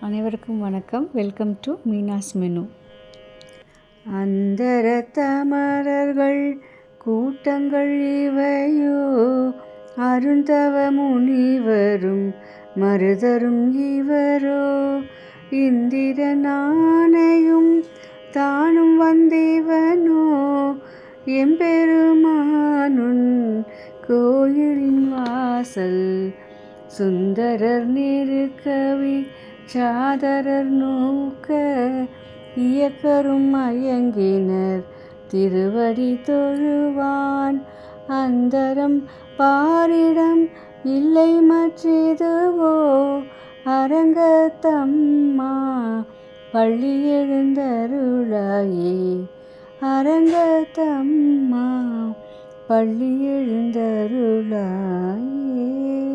அனைவருக்கும் வணக்கம். Welcome to Meena's menu அந்தர தமரர்கள் கூட்டங்கள் இவையோ அருந்தவ முனிவரும் மருதரும் இவரோ. இந்திரனானையும் தானும் வந்தேவனோ எம்பெருமானுன் கோயிலின் வாசல் சுந்தரர் நெருக்கவி சாதரர் நோக்க இயக்கரும் மயங்கினர். திருவடி தொழுவான் அந்தரம் பாரிடம் இல்லை மற்றெதுவோ? அரங்கத்தம்மா பள்ளி எழுந்தருளாயே. அரங்கத்தம்மா பள்ளி எழுந்தருளாயே.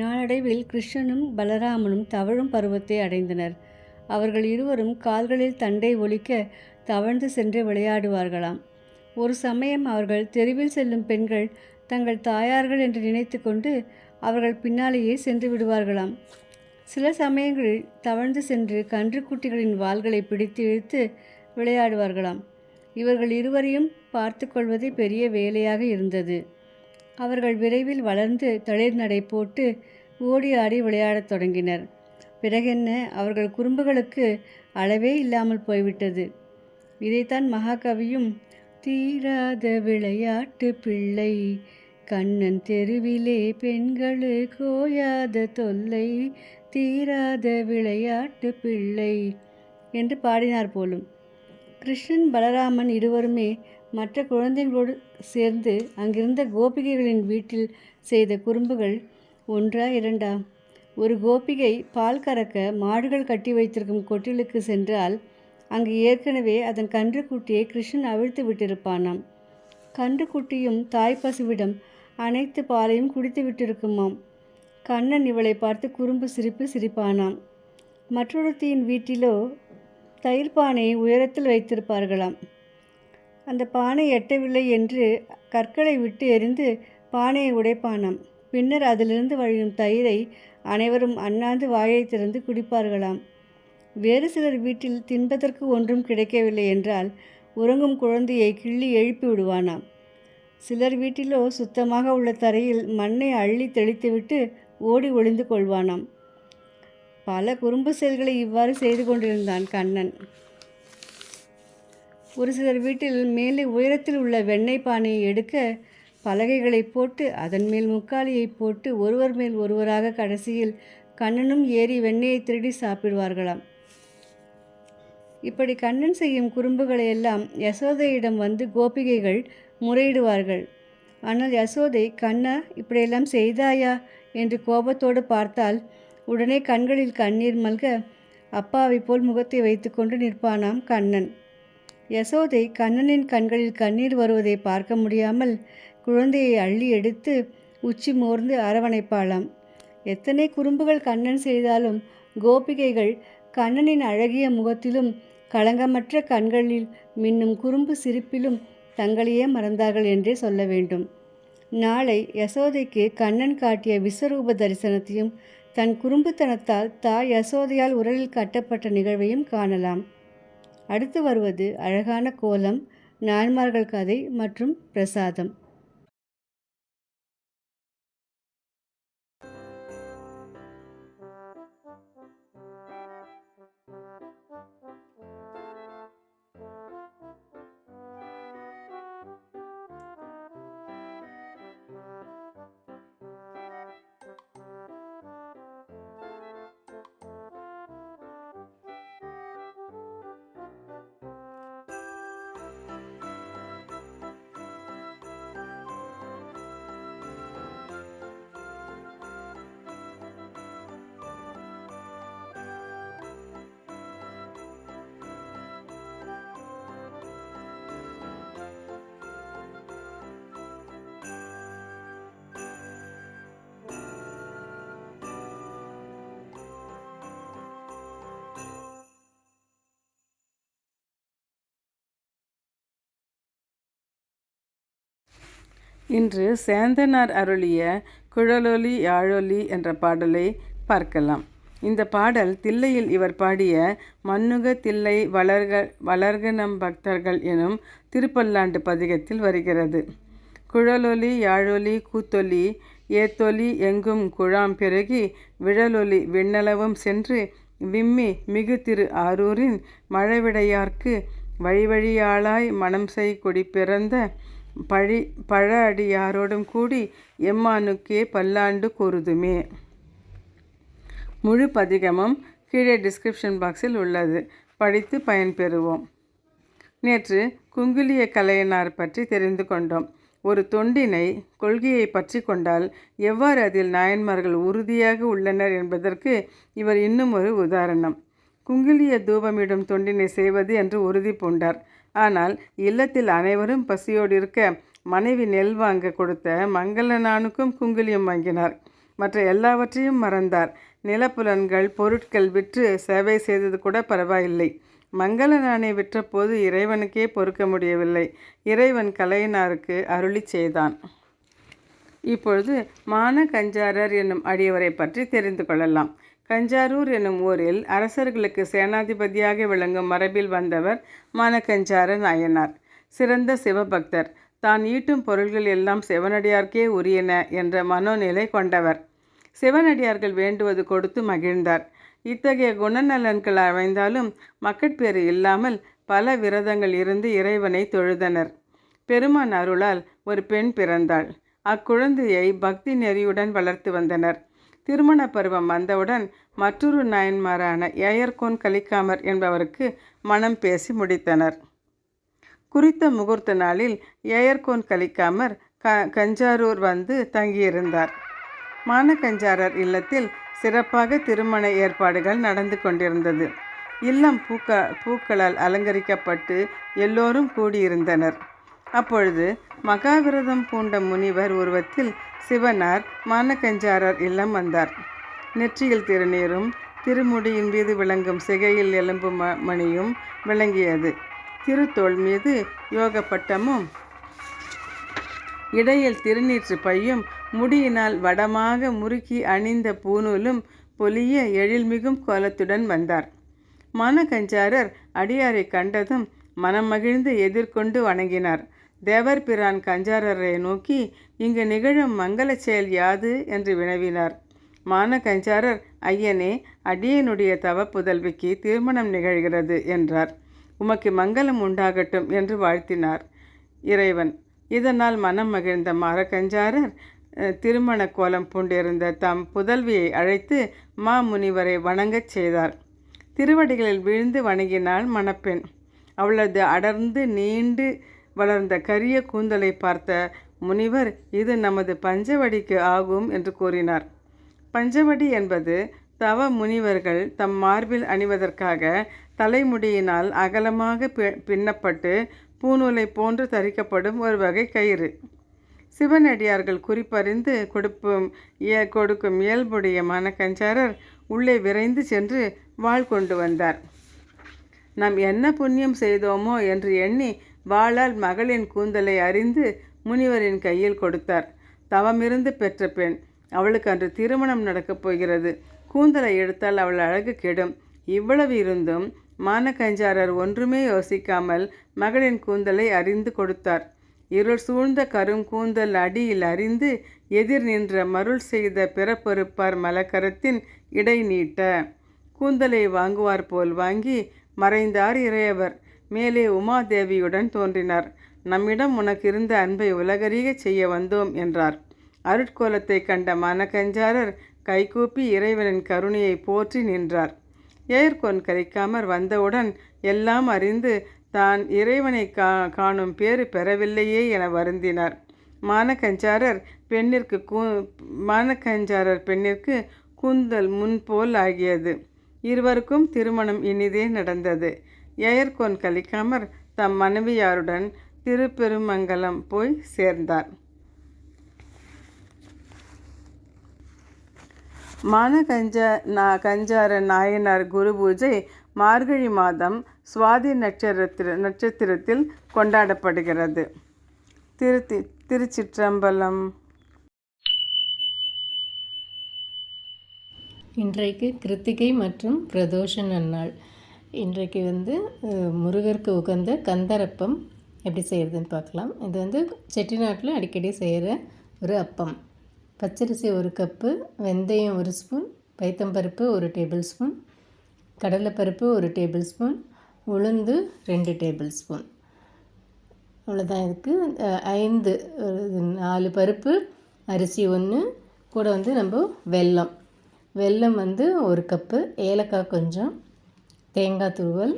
நாளடைவில் கிருஷ்ணனும் பலராமனும் தவழும் பருவத்தை அடைந்தனர். அவர்கள் இருவரும் கால்களில் தண்டை ஒலிக்க தவழ்ந்து சென்று விளையாடுவார்களாம். ஒரு சமயம் அவர்கள் தெருவில் செல்லும் பெண்கள் தங்கள் தாயார்கள் என்று நினைத்து கொண்டு அவர்கள் பின்னாலேயே சென்று விடுவார்களாம். சில சமயங்களில் தவழ்ந்து சென்று கன்றுக்குட்டிகளின் வாள்களை பிடித்து இழுத்து விளையாடுவார்களாம். இவர்கள் இருவரையும் பார்த்து கொள்வதே பெரிய வேலையாக இருந்தது. அவர்கள் விரைவில் வளர்ந்து தளிர்நடை போட்டு ஓடி ஆடி விளையாடத் தொடங்கினர். பிறகென்ன அவர்கள் குறும்புகளுக்கு அளவே இல்லாமல் போய்விட்டது. இதைத்தான் மகாகவியும் தீராத விளையாட்டு பிள்ளை கண்ணன் தெருவிலே பெண்களு கோயாத தொல்லை தீராத விளையாட்டு பிள்ளை என்று பாடினார் போலும். கிருஷ்ணன் பலராமன் இருவருமே மற்ற குழந்தைகளோடு சேர்ந்து அங்கிருந்த கோபிகைகளின் வீட்டில் செய்த குறும்புகள் ஒன்றா இரண்டா? ஒரு கோபிகை பால் கறக்க மாடுகள் கட்டி வைத்திருக்கும் கொட்டிலுக்கு சென்றால் அங்கு ஏற்கனவே அதன் கன்றுக்குட்டியை கிருஷ்ணன் அவிழ்த்து விட்டிருப்பானாம். கன்றுக்குட்டியும் தாய் பசுவிடம் அனைத்து பாலையும் குடித்து விட்டிருக்குமாம். கண்ணன் இவளை பார்த்து குறும்பு சிரிப்பு சிரிப்பானாம். மற்றொருத்தியின் வீட்டிலோ தயிர் பானையை உயரத்தில் வைத்திருப்பார்களாம். அந்த பானை எட்டவில்லை என்று கற்களை விட்டு எரிந்து பானையை உடைப்பானாம். பின்னர் அதிலிருந்து வழியும் தயிரை அனைவரும் அண்ணாந்து வாயை திறந்து குடிப்பார்களாம். வேறு சிலர் வீட்டில் தின்பதற்கு ஒன்றும் கிடைக்கவில்லை என்றால் உறங்கும் குழந்தையை கிள்ளி எழுப்பி விடுவானாம். சிலர் வீட்டிலோ சுத்தமாக உள்ள தரையில் மண்ணை அள்ளி தெளித்துவிட்டு ஓடி ஒளிந்து கொள்வானாம். பல குறும்பு செயல்களை இவ்வாறு செய்து கொண்டிருந்தான் கண்ணன். ஒரு சிலர் வீட்டில் மேலே உயரத்தில் உள்ள வெண்ணெய் பானையை எடுக்க பலகைகளை போட்டு அதன் மேல் முக்காலியை போட்டு ஒருவர் மேல் ஒருவராக கடைசியில் கண்ணனும் ஏறி வெண்ணெயை திருடி சாப்பிடுவார்களாம். இப்படி கண்ணன் செய்யும் குறும்புகளை எல்லாம் யசோதையிடம் வந்து கோபிகைகள் முறையிடுவார்கள். ஆனால் யசோதை கண்ணா இப்படியெல்லாம் செய்தாயா? என்று கோபத்தோடு பார்த்தால் உடனே கண்களில் கண்ணீர் மல்க அப்பாவை போல் முகத்தை வைத்துக்கொண்டு நிற்பானாம் கண்ணன். யசோதை கண்ணனின் கண்களில் கண்ணீர் வருவதை பார்க்க முடியாமல் குழந்தையை அள்ளி எடுத்து உச்சி மோர்ந்து அரவணைப்பாளாம். எத்தனை குறும்புகள் கண்ணன் செய்தாலும் கோபிகைகள் கண்ணனின் அழகிய முகத்திலும் களங்கமற்ற கண்களில் மின்னும் குறும்பு சிரிப்பிலும் தங்களையே மறந்தார்கள் என்றே சொல்ல வேண்டும். நாளை யசோதைக்கு கண்ணன் காட்டிய விஸ்வரூப தரிசனத்தையும் தன் குறும்புத்தனத்தால் தாய் யசோதையால் உரலில் கட்டப்பட்ட நிகழ்வையும் காணலாம். அடுத்து வருவது அழகான கோலம் நான்மார்கள் கதை மற்றும் பிரசாதம். இன்று சேந்தனார் அருளிய குழலொலி யாழொலி என்ற பாடலை பார்க்கலாம். இந்த பாடல் தில்லையில் இவர் பாடிய மன்னுக தில்லை வளர்க வளர்க நம் பக்தர்கள் எனும் திருப்பல்லாண்டு பதிகத்தில் வருகிறது. குழலொலி யாழொலி கூத்தொலி ஏத்தொலி எங்கும் குழாம் பெருகி விழலொலி விண்ணளவும் சென்று விம்மி மிகு திரு ஆரூரின் மழவிடையார்க்கு வழி வழியாளாய் மனம் செய் குடி பிறந்த பழி பழ அடியாரோடும் கூடி எம்மானுக்கே பல்லாண்டு கூறுதுமே முழு பதிகமும் கீழே டிஸ்கிரிப்ஷன் பாக்ஸில் உள்ளது. படித்து பயன்பெறுவோம் நேற்று குங்குலிய கலையனார் பற்றி தெரிந்து கொண்டோம். ஒரு தொண்டினை கொள்கையை பற்றி கொண்டால் எவ்வாறு அதில் நாயன்மார்கள் உறுதியாக உள்ளனர் என்பதற்கு இவர் இன்னும் ஒரு உதாரணம். குங்கிலிய தூபமிடும் தொண்டினை செய்வது என்று உறுதி பூண்டார். ஆனால் இல்லத்தில் அனைவரும் பசியோடு இருக்க மனைவி நெல் வாங்க கொடுத்த மங்களனானுக்கும் குங்குலியம் வாங்கினார். மற்ற எல்லாவற்றையும் மறந்தார். நிலப்புலன்கள் பொருட்கள் விற்று சேவை செய்தது கூட பரவாயில்லை. மங்கள நாணை விற்றபோது இறைவனுக்கே பொறுக்க முடியவில்லை. இறைவன் கலையனாருக்கு அருளி செய்தான். இப்பொழுது மான கஞ்சாரர் என்னும் அடியவரை பற்றி தெரிந்து கொள்ளலாம். கஞ்சாரூர் என்னும் ஊரில் அரசர்களுக்கு சேனாதிபதியாக விளங்கும் மரபில் வந்தவர் மானகஞ்சார நாயனார். சிறந்த சிவபக்தர். தான் ஈட்டும் பொருள்கள் எல்லாம் சிவனடியார்க்கே உரியன என்ற மனோநிலை கொண்டவர். சிவனடியார்கள் வேண்டுவது கொடுத்து மகிழ்ந்தார். இத்தகைய குணநலன்கள் அமைந்தாலும் மக்கட்பேறு இல்லாமல் பல விரதங்கள் இருந்து இறைவனை தொழுதனர். பெருமான் அருளால் ஒரு பெண் பிறந்தாள். அக்குழந்தையை பக்தி நெறியுடன் வளர்த்து வந்தனர். திருமண பருவம் வந்தவுடன் மற்றொரு நாயன்மாரான ஏயர்கோன் கலிக்காமர் என்பவருக்கு மனம் பேசி முடித்தனர். குறித்த முகூர்த்த நாளில் ஏயர்கோன் கலிக்காமர் க கஞ்சாரூர் வந்து தங்கியிருந்தார். மானகஞ்சாரர் இல்லத்தில் சிறப்பாக திருமண ஏற்பாடுகள் நடந்து கொண்டிருந்தது. இல்லம் பூக்க பூக்களால் அலங்கரிக்கப்பட்டு எல்லோரும் கூடியிருந்தனர். அப்பொழுது மகாவிரதம் பூண்ட முனிவர் உருவத்தில் சிவனார் மானக்கஞ்சாரர் இல்லம் வந்தார். நெற்றியில் திருநீரும் திருமுடியின் மீது விளங்கும் சிகையில் எலும்பு ம மணியும் விளங்கியது. திருத்தோள் மீது யோக பட்டமும் இடையில் திருநீற்று பையும் முடியினால் வடமாக முறுக்கி அணிந்த பூநூலும் பொலிய எழில்மிகும் கோலத்துடன் வந்தார். மானகஞ்சாரர் அடியாரை கண்டதும் மனம் மகிழ்ந்து எதிர்கொண்டு வணங்கினார். தேவர் பிரான் கஞ்சாரரை நோக்கி இங்கு நிகழும் மங்கள செயல் யாது என்று வினவினார். மான கஞ்சாரர் ஐயனே அடியனுடைய தவ புதல்விக்கு திருமணம் நிகழ்கிறது என்றார். உமக்கு மங்களம் உண்டாகட்டும் என்று வாழ்த்தினார் இறைவன். இதனால் மனம் மகிழ்ந்த மாரகஞ்சாரர் திருமண கோலம் பூண்டிருந்த தம் புதல்வியை அழைத்து மா முனிவரை வணங்கச் செய்தார். திருவடிகளில் விழுந்து வணங்கினாள் மணப்பெண். அவளது அடர்ந்து நீண்டு வளர்ந்த கரிய கூந்தலை பார்த்த முனிவர் இது நமது பஞ்சவடிக்கு ஆகும் என்று கூறினார். பஞ்சவடி என்பது தவ முனிவர்கள் தம் மார்பில் அணிவதற்காக தலைமுடியினால் அகலமாக பின்னப்பட்டு பூநூலை போன்று தரிக்கப்படும் ஒரு வகை கயிறு. சிவனடியார்கள் குறிப்பறிந்து கொடுப்பும் கொடுக்கும் இயல்புடைய மனக்கஞ்சாரர் உள்ளே விரைந்து சென்று வாழ் கொண்டு வந்தார். நாம் என்ன புண்ணியம் செய்தோமோ என்று எண்ணி வாளால் மகளின் கூந்தலை அறிந்து முனிவரின் கையில் கொடுத்தார். தவமிருந்து பெற்ற பெண் அவளுக்கு அன்று திருமணம் நடக்கப் போகிறது. கூந்தலை எடுத்தால் அவள் அழகு கெடும். இவ்வளவு இருந்தும் மானக்கஞ்சாரர் ஒன்றுமே யோசிக்காமல் மகளின் கூந்தலை அறிந்து கொடுத்தார். இருள் சூழ்ந்த கரும் கூந்தல் அடியில் அறிந்து எதிர் நின்ற மருள் செய்த பிறப்பொறுப்பார் மலக்கரத்தின் இடை நீட்ட. கூந்தலை வாங்குவார் போல் வாங்கி மறைந்தார் இறையவர். மேலே உமாதேவியுடன் தோன்றினார். நம்மிடம் உனக்கு இருந்த அன்பை உலகறிய செய்ய வந்தோம் என்றார். அருட்கோலத்தை கண்ட மனக்கஞ்சாரர் கைகூப்பி இறைவனின் கருணையை போற்றி நின்றார். ஏர்கொன் கரிக்காமர் வந்தவுடன் எல்லாம் அறிந்து தான் இறைவனை கா காணும் பேறு பெறவில்லையே என வருந்தினார். மானக்கஞ்சாரர் பெண்ணிற்கு கூ மானக்கஞ்சாரர் பெண்ணிற்கு கூந்தல் முன்போல் ஆகியது. இருவருக்கும் திருமணம் இனிதே நடந்தது. எயர்கோன் கலிக்காமர் தம் மனைவியாருடன் திருப்பெருமங்கலம் போய் சேர்ந்தார். மானகஞ்ச நா கஞ்சார நாயனார் குரு பூஜை மார்கழி மாதம் சுவாதி நட்சத்திர நட்சத்திரத்தில் கொண்டாடப்படுகிறது. திருத்தி திருச்சிற்றம்பலம். இன்றைக்கு கிருத்திகை மற்றும் பிரதோஷ நன்னாள். இன்றைக்கு வந்து முருகருக்கு உகந்த கந்தரப்பம் எப்படி செய்கிறதுன்னு பார்க்கலாம். இது வந்து செட்டிநாட்டில் அடிக்கடி செய்கிற ஒரு அப்பம். பச்சரிசி ஒரு கப்பு வெந்தயம் ஒரு ஸ்பூன் பைத்தம்பருப்பு ஒரு டேபிள் ஸ்பூன் கடலைப்பருப்பு ஒரு டேபிள் ஸ்பூன் உளுந்து ரெண்டு டேபிள் ஸ்பூன். அவ்வளோதான் இதுக்கு. ஐந்து நாலு பருப்பு அரிசி ஒன்று கூட வந்து நம்ம வெல்லம். வெல்லம் வந்து ஒரு கப்பு ஏலக்காய் கொஞ்சம் தேங்காய் துருவல்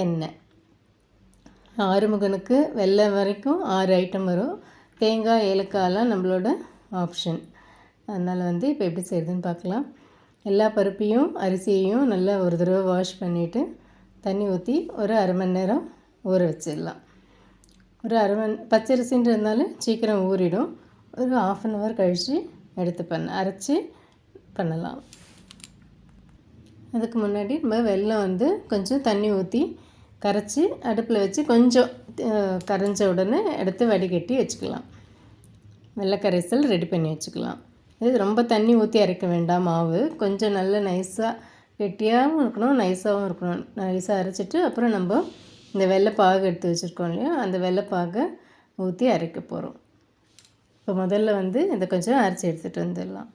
எண்ணெய். ஆறுமுகனுக்கு வெள்ளை வரைக்கும் ஆறு ஐட்டம் வரும். தேங்காய் ஏலக்காயெலாம் நம்மளோட ஆப்ஷன் அதனால் வந்து இப்போ எப்படி செய்கிறதுன்னு பார்க்கலாம் எல்லா பருப்பையும் அரிசியையும் நல்லா ஒரு தடவை வாஷ் பண்ணிவிட்டு தண்ணி ஊற்றி ஒரு அரை மணி நேரம் ஊற வச்சிடலாம். ஒரு அரை மணி பச்சரிசின்றதுனால சீக்கிரம் ஊறிடும். ஒரு ஆஃப் அன் ஹவர் கழித்து எடுத்து பண்ண அரைச்சி பண்ணலாம். அதுக்கு முன்னாடி நம்ம வெள்ளம் வந்து கொஞ்சம் தண்ணி ஊற்றி கரைச்சி அடுப்பில் வச்சு கொஞ்சம் கரைஞ்ச உடனே எடுத்து வடிகட்டி வச்சுக்கலாம். வெள்ளை கரைசல் ரெடி பண்ணி வச்சுக்கலாம். இது ரொம்ப தண்ணி ஊற்றி அரைக்க வேண்டாம் மாவு. கொஞ்சம் நல்ல நைஸாக கெட்டியாகவும் இருக்கணும் நைஸாகவும் இருக்கணும். நைஸாக அரைச்சிட்டு அப்புறம் நம்ம இந்த வெள்ளைப்பாகு எடுத்து வச்சுருக்கோம் இல்லையா? அந்த வெள்ளைப்பாகை ஊற்றி அரைக்க போகிறோம் இப்போ முதல்ல வந்து இதை கொஞ்சம் அரைச்சி எடுத்துகிட்டு வந்துடலாம்.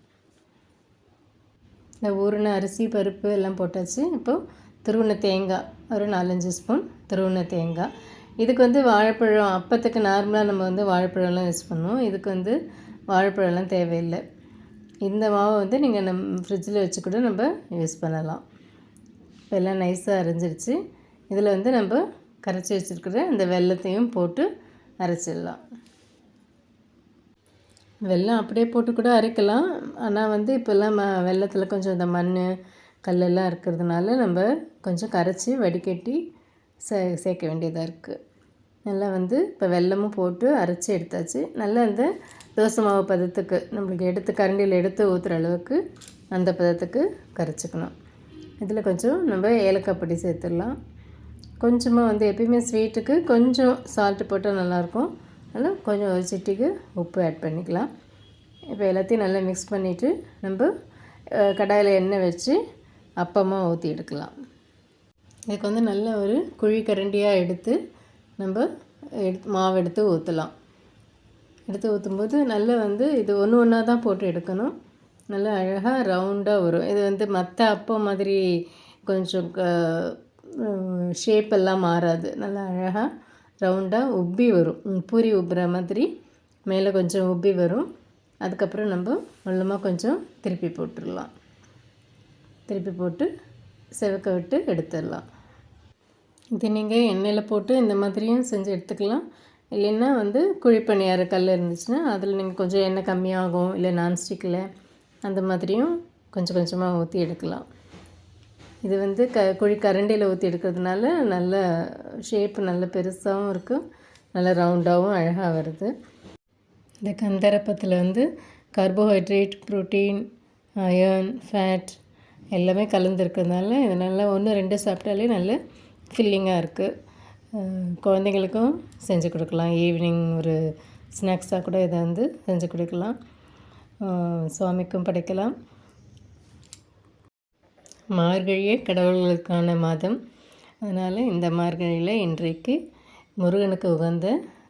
இந்த ஊறின அரிசி பருப்பு எல்லாம் போட்டாச்சு. இப்போது துருவின தேங்காய் ஒரு நாலஞ்சு ஸ்பூன் துருவின தேங்காய் இதுக்கு வந்து வாழைப்பழம் அப்பத்துக்கு நார்மலாக நம்ம வந்து வாழைப்பழம்லாம் யூஸ் பண்ணுவோம். இதுக்கு வந்து வாழைப்பழம்லாம் தேவையில்லை. இந்த மாவை வந்து நீங்கள் நம் ஃப்ரிட்ஜில் வச்சு கூட நம்ம யூஸ் பண்ணலாம். இப்போ எல்லாம் நைஸாக அரைஞ்சிருச்சு. இதில் வந்து நம்ம கரைச்சி வச்சுருக்கிற இந்த வெல்லத்தையும் போட்டு அரைச்சிடலாம். வெல்லம் அப்படியே போட்டு கூட அரைக்கலாம். ஆனால் வந்து இப்போல்லாம் ம வெள்ளத்தில் கொஞ்சம் இந்த மண் கல்லெல்லாம் இருக்கிறதுனால நம்ம கொஞ்சம் கரைச்சி வடிகட்டி சே சேர்க்க வேண்டியதாக இருக்குது நல்லா வந்து இப்போ வெல்லமும் போட்டு அரைச்சி எடுத்தாச்சு. நல்லா இந்த தோசை மாவு பதத்துக்கு நம்மளுக்கு எடுத்து கரண்டியில் எடுத்து ஊற்றுற அளவுக்கு அந்த பதத்துக்கு கரைச்சிக்கணும். இதில் கொஞ்சம் நம்ம ஏலக்காய் பொடி சேர்த்துடலாம். கொஞ்சமாக வந்து எப்பயுமே ஸ்வீட்டுக்கு கொஞ்சம் சால்ட்டு போட்டால் நல்லாயிருக்கும் அதனால் கொஞ்சம் ஒரு சிட்டிக்கு உப்பு ஆட் பண்ணிக்கலாம். இப்போ எல்லாத்தையும் நல்லா மிக்ஸ் பண்ணிவிட்டு நம்ம கடாயில் எண்ணெய் வச்சு அப்பமாக ஊற்றி எடுக்கலாம். இதுக்கு வந்து நல்ல ஒரு குழி கரண்டியாக எடுத்து நம்ம எடுத்து மாவு எடுத்து ஊற்றலாம் எடுத்து ஊற்றும்போது நல்லா வந்து இது ஒன்று ஒன்றா தான் போட்டு எடுக்கணும். நல்லா அழகாக ரவுண்டாக வரும். இது வந்து மற்ற அப்பம் மாதிரி கொஞ்சம் ஷேப் எல்லாம் மாறாது. நல்லா அழகாக ரவுண்டாக உப்பி வரும். பூரி உப்புற மாதிரி மேலே கொஞ்சம் உப்பி வரும். அதுக்கப்புறம் நம்ம மெல்லமாக கொஞ்சம் திருப்பி போட்டுடலாம். திருப்பி போட்டு செவக்க விட்டு எடுத்துடலாம். இது நீங்கள் எண்ணெயில் போட்டு இந்த மாதிரியும் செஞ்சு எடுத்துக்கலாம். இல்லைன்னா வந்து குழிப்பணியார கல் இருந்துச்சுன்னா அதில் நீங்கள் கொஞ்சம் எண்ணெய் கம்மியாகும் இல்லை நான்ஸ்டிக்கில் அந்த மாதிரியும் கொஞ்சம் கொஞ்சமாக ஊற்றி எடுக்கலாம். இது வந்து க குழி கரண்டியில் ஊற்றி எடுக்கிறதுனால நல்ல ஷேப் நல்ல பெருசாகவும் இருக்கும் நல்ல ரவுண்டாகவும் அழகாக வருது. இந்த கந்தரப்பத்தில் வந்து கார்போஹைட்ரேட் புரோட்டீன் அயர்ன் ஃபேட் எல்லாமே கலந்துருக்கிறதுனால இது நல்லா ஒன்று ரெண்டு சாப்பிட்டாலே நல்ல ஃபில்லிங்காக இருக்குது குழந்தைங்களுக்கும் செஞ்சு கொடுக்கலாம். ஈவினிங் ஒரு ஸ்நாக்ஸாக கூட இதை வந்து செஞ்சு கொடுக்கலாம். சுவாமிக்கும் படைக்கலாம். மார்கழியே கடவுள்களுக்கான மாதம். அதனால் இந்த மார்கழியில் இன்றைக்கு முருகனுக்கு உகந்த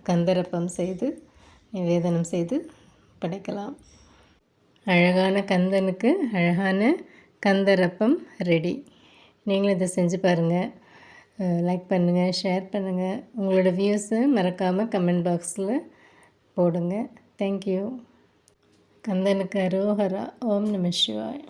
கந்தரப்பம் செய்து நிவேதனம் செய்து படைக்கலாம். அழகான கந்தனுக்கு அழகான கந்தரப்பம் ரெடி நீங்களும் இதை செஞ்சு பாருங்கள் லைக் பண்ணுங்கள் ஷேர் பண்ணுங்கள் உங்களோட வியூஸை மறக்காமல் கமெண்ட் பாக்ஸில் போடுங்க. தேங்க்யூ கந்தனுக்கு அரோஹரா ஓம் நம சிவாய்.